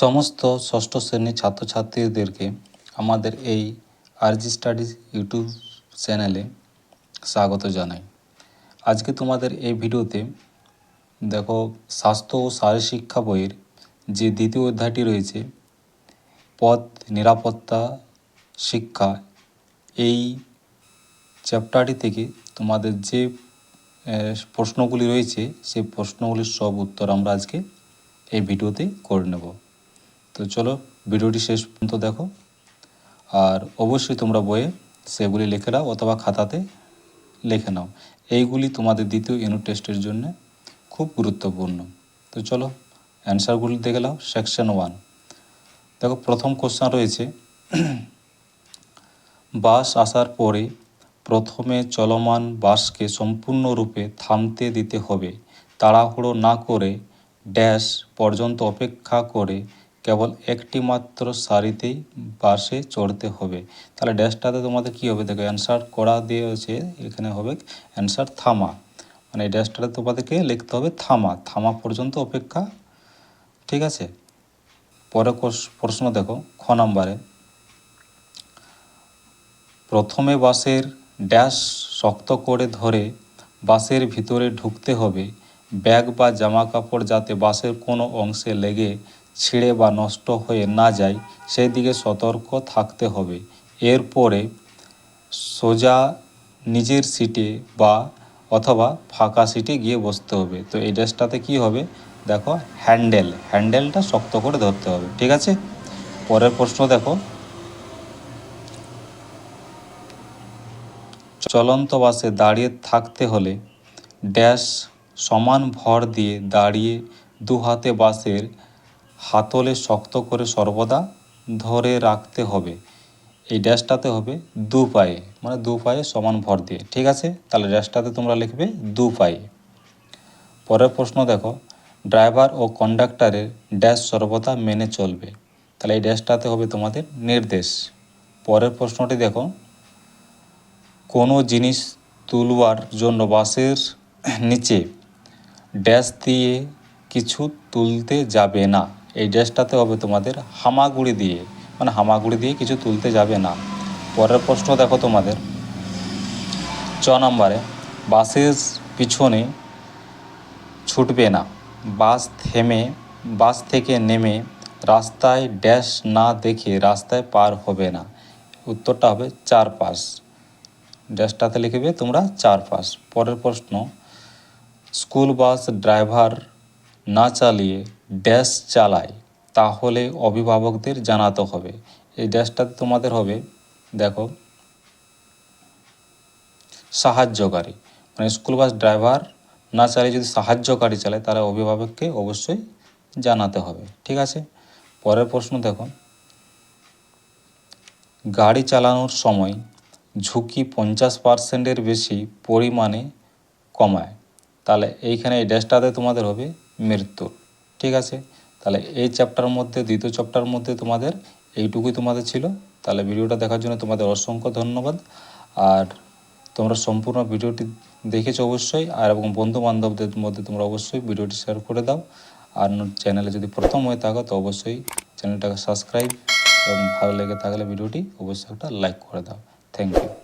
সমস্ত ষষ্ঠ শ্রেণির ছাত্রছাত্রীদেরকে আমাদের এই আরজি স্টাডিজ ইউটিউব চ্যানেলে স্বাগত জানাই। আজকে তোমাদের এই ভিডিওতে দেখো স্বাস্থ্য ও শারীরশিক্ষা বইয়ের যে দ্বিতীয় অধ্যায়টি রয়েছে, পথ নিরাপত্তা শিক্ষা, এই চ্যাপ্টারটি থেকে তোমাদের যে প্রশ্নগুলি রয়েছে সেই প্রশ্নগুলির সব উত্তর আমরা আজকে এই ভিডিওতে করে নেব। তো চলো ভিডিওটি শেষ পর্যন্ত দেখো। আর অবশ্যই তোমরা বইয়ে সেগুলি লিখে নাও অথবা খাতাতে লিখে নাও। এইগুলি তোমাদের দ্বিতীয় ইউনিট টেস্টের জন্য খুব গুরুত্বপূর্ণ। তো চলো অ্যান্সারগুলি দেখে নাও সেকশন ওয়ান দেখো, প্রথম কোশ্চেন রয়েছে, বাস আসার পরে প্রথমে চলমান বাসকে সম্পূর্ণরূপে থামতে দিতে হবে। তাড়াহুড়ো না করে ড্যাশ পর্যন্ত অপেক্ষা করে কেবল একটি মাত্র সারিতেই বাসে চড়তে হবে। তাহলে ড্যাশটাতে তোমাদের কী হবে? দেখো অ্যান্সার করা দিয়েছে, এখানে হবে অ্যান্সার থামা। মানে ড্যাশটাতে তোমাদেরকে লিখতে হবে থামা। থামা পর্যন্ত অপেক্ষা, ঠিক আছে? পরে প্রশ্ন দেখো, খ নম্বরে। প্রথমে বাসের ড্যাশ শক্ত করে ধরে বাসের ভিতরে ঢুকতে হবে। ব্যাগ বা জামা কাপড় যাতে বাসের কোনো অংশে লেগে ছিঁড়ে বা নষ্ট হয়ে না যায় সেই দিকে সতর্ক থাকতে হবে। এরপরে সোজা নিজের সিটে বা অথবা ফাঁকা সিটে গিয়ে বসতে হবে। তো এই ড্রেসটাতে কি হবে? দেখো, হ্যান্ডেল। হ্যান্ডেলটা শক্ত করে ধরতে হবে, ঠিক আছে? পরের প্রশ্ন দেখো। চলন্ত বাসে দাঁড়িয়ে থাকতে হলে ড্যাশ সমান ভর দিয়ে দাঁড়িয়ে দু হাতে বাসের হাতলে শক্ত করে সর্বদা ধরে রাখতে হবে। এই ড্যাশটাতে হবে দু পায়ে মানে দু পায়ে সমান ভর দিয়ে। ঠিক আছে? তাহলে ড্যাশটাতে তোমরা লিখবে দু পায়ে। পরের প্রশ্ন দেখো, ড্রাইভার ও কন্ডাক্টরের ড্যাশ সর্বদা মেনে চলবে। তাহলে এই ড্যাশটাতে হবে তোমাদের নির্দেশ। পরের প্রশ্নটি দেখো, কোনো জিনিস তুলবার জন্য বাসের নিচে ড্যাশ দিয়ে কিছু তুলতে যাবে না। এই ড্রেসটাতে হবে তোমাদের হামাগুড়ি দিয়ে। মানে হামাগুড়ি দিয়ে কিছু তুলতে যাবে না। পরের প্রশ্ন দেখো তোমাদের। চ নম্বরে, বাসের পিছনে ছুটবে না। বাস থেমে, বাস থেকে নেমে রাস্তায় ড্যাশ না দেখে রাস্তায় পার হবে না। উত্তরটা হবে চার পাশ ড্যাশটাতে লিখবে তোমরা চার পাশ পরের প্রশ্ন, স্কুল বাস ড্রাইভার না চালিয়ে ড্যাশ চালায়, তাহলে অভিভাবকদের জানাতে হবে। এই ড্যাশটাতে তোমাদের হবে, দেখো, সাহায্যকারী। মানে স্কুল বাস ড্রাইভার না চালিয়ে যদি সাহায্যকারী চালায়, তাহলে অভিভাবককে অবশ্যই জানাতে হবে, ঠিক আছে? পরের প্রশ্ন দেখো, গাড়ি চালানোর সময় ঝুঁকি পঞ্চাশ পার্সেন্টের বেশি পরিমাণে কমায়। তাহলে এইখানে এই ড্যাশটাতে তোমাদের হবে মৃত্যু। ঠিক আছে? তাহলে এই চ্যাপ্টার মধ্যে, দ্বিতীয় চ্যাপ্টার মধ্যে তোমাদের এইটুকুই তোমাদের ছিল। তাহলে ভিডিওটা দেখার জন্য তোমাদের অসংখ্য ধন্যবাদ। আর তোমরা সম্পূর্ণ ভিডিওটি দেখেছ অবশ্যই। আর এবং বন্ধু বান্ধবদের মধ্যে তোমরা অবশ্যই ভিডিওটি শেয়ার করে দাও। আর চ্যানেলে যদি প্রথম হয়ে থাকো, তো অবশ্যই চ্যানেলটাকে সাবস্ক্রাইব এবং ভালো লেগে থাকলে ভিডিওটি অবশ্যই একটা লাইক করে দাও। Thank you